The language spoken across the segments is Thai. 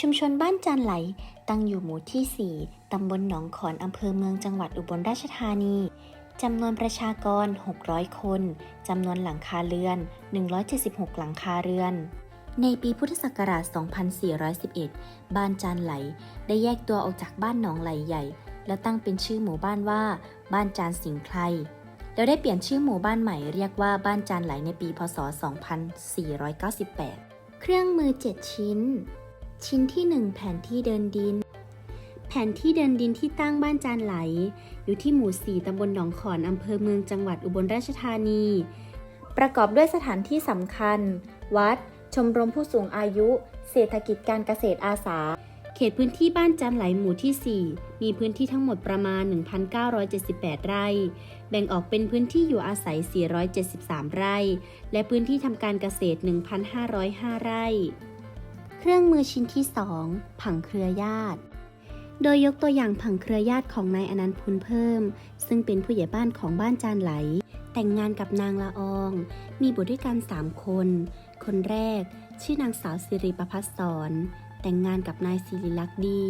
ชุมชนบ้านจานไหล ตั้งอยู่หมู่ที่ 4 ตำบลหนองขอนอำเภอเมืองจังหวัดอุบลราชธานีจำนวนประชากร 600 คน จำนวนหลังคาเรือน 176 หลังคาเรือน ในปีพุทธศักราช 2411 บ้านจานไหล ได้แยกตัวออกจากบ้านหนองไหลใหญ่ แล้วตั้งเป็นชื่อหมู่บ้านว่า บ้านจานสิงไครแล้วได้เปลี่ยนชื่อหมู่บ้านใหม่เรียกว่าบ้านจานไหลในปี พศ 2498 เครื่องมือ 7 ชิ้น ชิ้นที่ 1 แผนที่เดินดิน แผนที่เดินดินที่ตั้งบ้านจานไหล อยู่ที่หมู่ 4ตำบลหนองขอนอำเภอเมืองจังหวัดอุบลราชธานี ประกอบด้วยสถานที่สำคัญ วัด ชมรมผู้สูงอายุ เศรษฐกิจการเกษตรอาสา เขตพื้นที่บ้านจันไหลหมู่ที่ 4 มีพื้นที่ทั้งหมดประมาณ 1,978 ไร่ แบ่งออกเป็นพื้นที่อยู่อาศัย 473 ไร่ และพื้นที่ทำการเกษตร 1,505 ไร่ เครื่องมือชิ้นที่ 2 ผังเครือญาติ โดยยกตัวอย่างผังเครือญาติของนายอนันต์พุนเพิ่ม ซึ่งเป็นผู้ใหญ่บ้านของบ้านจานไหล แต่งงานกับนางละออง มีบุตรด้วยกัน 3 คน คนแรก ชื่อนางสาวสิริประพัฒสอนแต่งงานกับนายศิริลักษ์ดี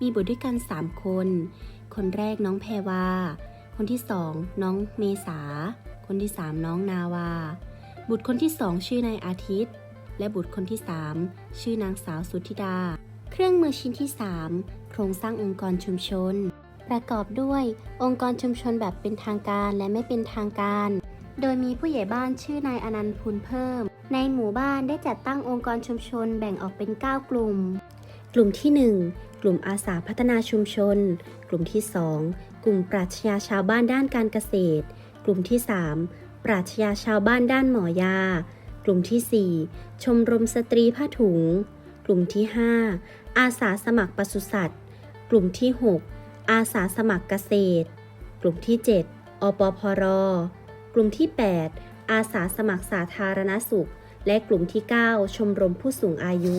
มีบุตรด้วยกัน 3 คน คนแรกน้องแพรวา คนที่สองน้องเมษา คนที่สามน้องนาวา บุตรคนที่สองชื่อนายอาทิตย์ และบุตรคนที่สามชื่อนางสาวสุธิดา เครื่องมือชิ้นที่ 3 โครงสร้างองค์กรชุมชน ประกอบด้วยองค์กรชุมชนแบบเป็นทางการและไม่เป็นทางการ โดยมีผู้ใหญ่บ้านชื่อนายอนันต์พูนเพิ่ม ในหมู่บ้านได้จัดตั้งองค์กรชุมชนแบ่งออกเป็น 9 กลุ่ม กลุ่มที่ 1 กลุ่มอาสาพัฒนาชุมชน กลุ่มที่ 2 กลุ่มปราชญาชาวบ้านด้านการเกษตร กลุ่มที่ 3 ปราชญาชาวบ้านด้านหมอยา ลุ่มที่ 4 ชมรมสตรีผ้าถุง กลุ่มที่ 5 อาสาสมัครปศุสัตว์ กลุ่มที่ 6 อาสาสมัครเกษตร กลุ่มที่ 7 อปพร กลุ่มที่ 8 อาสาสมัครสาธารณสุข และกลุ่มที่ 9 ชมรมผู้สูงอายุ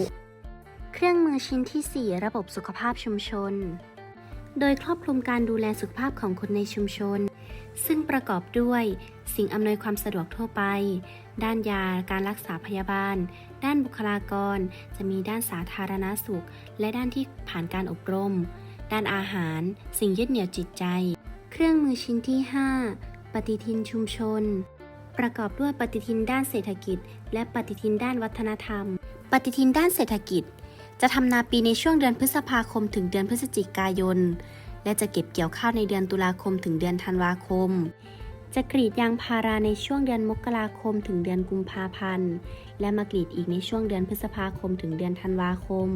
เครื่องมือชิ้นที่ 4 ระบบสุขภาพชุมชน โดยครอบคลุมการดูแลสุขภาพของคนในชุมชน ซึ่งประกอบด้วยสิ่งอำนวยความสะดวกทั่วไป ด้านยา การรักษาพยาบาล ด้านบุคลากร จะมีด้านสาธารณสุข และด้านที่ผ่านการอบรม ด้านอาหาร สิ่งยึดเหนี่ยวจิตใจ เครื่องมือชิ้นที่ 5 ปฏิทินชุมชน ประกอบด้วยปฏิทินด้านเศรษฐกิจ และปฏิทินด้านวัฒนธรรม ปฏิทินด้านเศรษฐกิจ จะทำนาปีในช่วงเดือนพฤษภาคมถึงเดือนพฤศจิกายน และจะเก็บเกี่ยวข้าวในเดือนตุลาคมถึงเดือนธันวาคม จะกรีดยางพาราในช่วงเดือนมกราคมถึงเดือนกุมภาพันธ์ และมากรีดอีกในช่วงเดือนพฤษภาคมถึงเดือนธันวาคม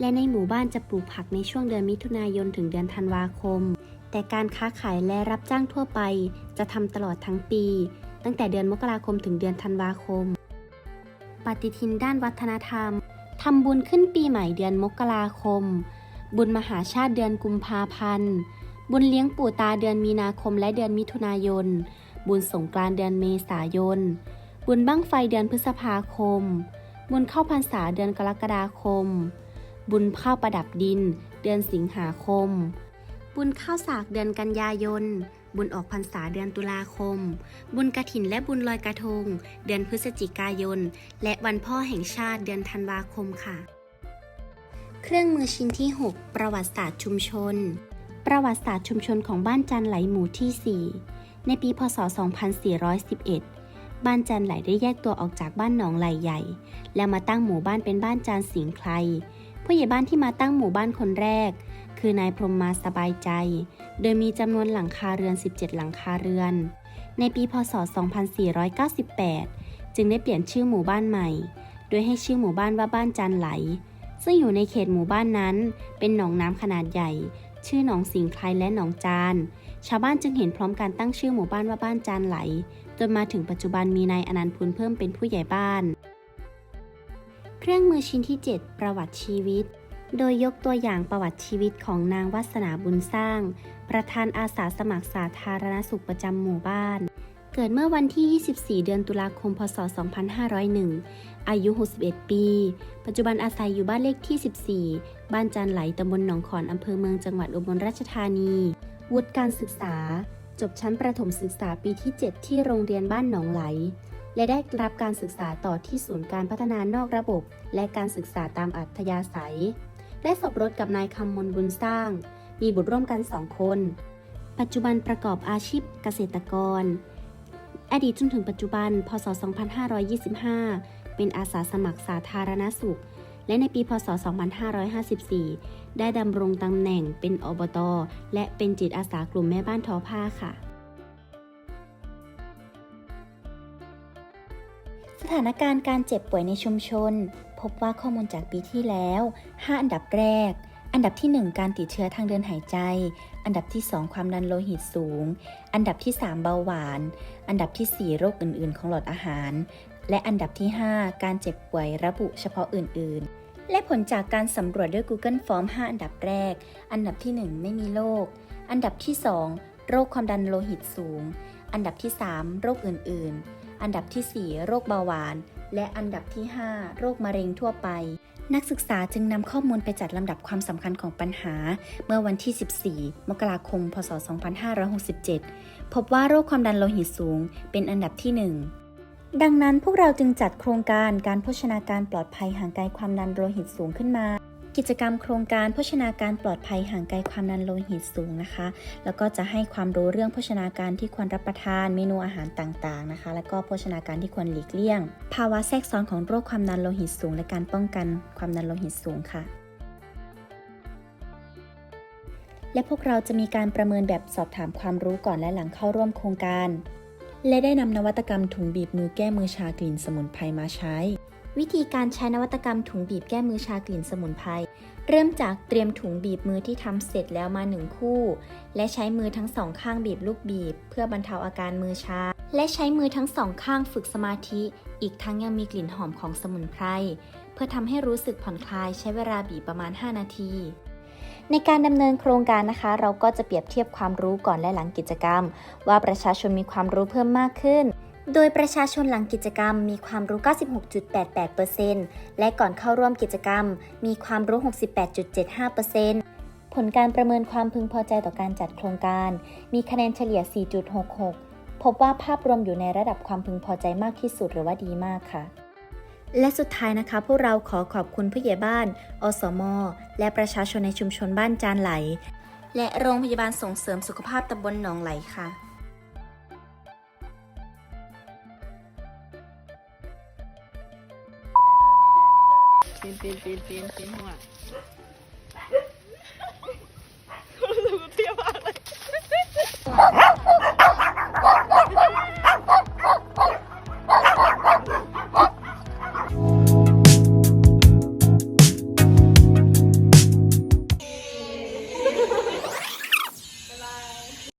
และในหมู่บ้านจะปลูกผักในช่วงเดือนมิถุนายนถึงเดือนธันวาคม แต่การค้าขายและรับจ้างทั่วไป จะทำตลอดทั้งปี ตั้งแต่เดือนมกราคมถึงเดือนธันวาคม ปฏิทินด้านวัฒนธรรมทำบุญขึ้นปีใหม่เดือนมกราคม บุญมหาชาติเดือนกุมภาพันธ์ บุญเลี้ยงปู่ตาเดือนมีนาคมและเดือนมิถุนายน บุญสงกรานต์เดือนเมษายน บุญบั้งไฟเดือนพฤษภาคม บุญเข้าพรรษาเดือนกรกฎาคม บุญข้าวประดับดิน เดือนสิงหาคม บุญข้าวสากเดือนกันยายน บุญออกพรรษาเดือนตุลาคม บุญกระถินและบุญลอยกระทง เดือนพฤศจิกายน และวันพ่อแห่งชาติเดือนธันวาคมค่ะ เครื่องมือชิ้นที่ 6 ประวัติศาสตร์ชุมชน ประวัติศาสตร์ชุมชนของบ้านจันไหลหมู่ที่ 4 ในปีพศ 2411 บ้านจันไหลได้แยกตัวออกจากบ้านหนองไหลใหญ่ แล้วมาตั้งหมู่บ้านเป็นบ้านจานสิงห์ไครผู้ใหญ่บ้านที่มาตั้งหมู่บ้านคนแรก คือนายพรมมาสบายใจ โดยมีจำนวนหลังคาเรือน 17 หลังคาเรือน ในปีพศ 2498 จึงได้เปลี่ยนชื่อหมู่บ้านใหม่ โดยให้ชื่อหมู่บ้านว่าบ้านจันไหล ซึ่งอยู่ในเขตหมู่บ้านนั้น เป็นหนองน้ำขนาดใหญ่ ชื่อหนองสิงไครและหนองจาน ชาวบ้านจึงเห็นพร้อมกันตั้งชื่อหมู่บ้านว่าบ้านจานไหล จนมาถึงปัจจุบันมีนายอนันต์พูนเพิ่มเป็นผู้ใหญ่บ้าน เครื่องมือชิ้นที่ 7 ประวัติชีวิต โดยยกตัวอย่างประวัติชีวิตของนางวัสนาบุญสร้าง ประธานอาสาสมัครสาธารณสุขประจำหมู่บ้านเกิดเมื่อวันที่ 24 เดือนตุลาคม พศ 2501 อายุ 61 ปี ปัจจุบันอาศัยอยู่บ้านเลขที่ 14 บ้านจันไหลตำบลหนองขอนอำเภอเมืองจังหวัดอุบลราชธานี วุฒิการศึกษา จบชั้นประถมศึกษาปีที่ 7 ที่โรงเรียนบ้านหนองไหล และได้รับการศึกษาต่อที่ศูนย์การพัฒนานอกระบบ และการศึกษาตามอัธยาศัย ได้สมรสกับนายคำมลบุญสร้าง มีบุตรร่วมกันสองคน ปัจจุบันประกอบอาชีพเกษตรกร อดีตจนถึงปัจจุบัน พศ 2525 เป็นอาสาสมัครสาธารณสุข และในปีพศ 2554 ได้ดำรงตำแหน่งเป็นอบต และเป็นจิตอาสากลุ่มแม่บ้านทอผ้าค่ะสถานการณ์การเจ็บป่วยในชุมชน พบว่าข้อมูลจากปีที่แล้ว 5 อันดับแรก อันดับที่ 1 การติดเชื้อทางเดินหายใจ อันดับที่ 2 ความดันโลหิตสูง อันดับที่ 3 เบาหวาน อันดับที่ 4 โรคอื่น ๆ ของหลอดอาหาร และอันดับที่ 5 การเจ็บป่วยระบุเฉพาะอื่น ๆ และผลจากการสำรวจด้วย Google Form 5 อันดับแรก อันดับที่ 1 ไม่มีโรค อันดับที่ 2 โรคความดันโลหิตสูง อันดับที่ 3 โรคอื่น ๆ อันดับที่ 4 โรคเบาหวาน และอันดับที่ 5 โรคมะเร็งทั่วไป นักศึกษาจึงนำข้อมูลไปจัดลำดับความสำคัญของปัญหา เมื่อวันที่ 14 มกราคม พศ 2567 พบว่าโรคความดันโลหิตสูง เป็นอันดับที่ 1 ดังนั้นพวกเราจึงจัดโครงการการโภชนาการปลอดภัยห่างไกลความดันโลหิตสูงขึ้นมา กิจกรรมโครงการโภชนาการปลอดภัยห่างไกลความดันโลหิตสูงนะคะ แล้วก็จะให้ความรู้เรื่องโภชนาการที่ควรรับประทานเมนูอาหารต่างๆนะคะ แล้วก็โภชนาการที่ควรหลีกเลี่ยง ภาวะแทรกซ้อนของโรคความดันโลหิตสูง และการป้องกันความดันโลหิตสูงค่ะและพวกเราจะมีการประเมินแบบสอบถามความรู้ก่อนและหลังเข้าร่วมโครงการ และได้นำนวัตกรรมถุงบีบมือแก้มือชากลิ่นสมุนไพรมาใช้ วิธีการใช้นวัตกรรมถุงบีบแก้มือชากลิ่นสมุนไพรเริ่มจากเตรียมถุงบีบมือที่ทำเสร็จแล้วมาหนึ่งคู่ และใช้มือทั้งสองข้างบีบลูกบีบ เพื่อบรรเทาอาการมือชา และใช้มือทั้งสองข้างฝึกสมาธิ อีกทั้งยังมีกลิ่นหอมของสมุนไพรเพื่อทำให้รู้สึกผ่อนคลายใช้เวลาบีบประมาณ 5 นาที ในการดำเนินโครงการนะคะ เราก็จะเปรียบเทียบความรู้ก่อนและหลังกิจกรรม ว่าประชาชนมีความรู้เพิ่มมากขึ้น โดยประชาชนหลังกิจกรรมมีความรู้ 96.88%และก่อนเข้าร่วมกิจกรรม มีความรู้ 68.75%ผลการประเมินความพึงพอใจต่อการจัดโครงการ มีคะแนนเฉลี่ย 4.66 พบว่าภาพรวมอยู่ในระดับความพึงพอใจมากที่สุดหรือว่าดีมากค่ะ และสุดท้ายนะคะ พวกเราขอขอบคุณผู้ใหญ่บ้าน อสม และประชาชนในชุมชนบ้านจานไหล และโรงพยาบาลส่งเสริมสุขภาพตำบลหนองไหลค่ะปีนปีนปีนปีนปีนหัว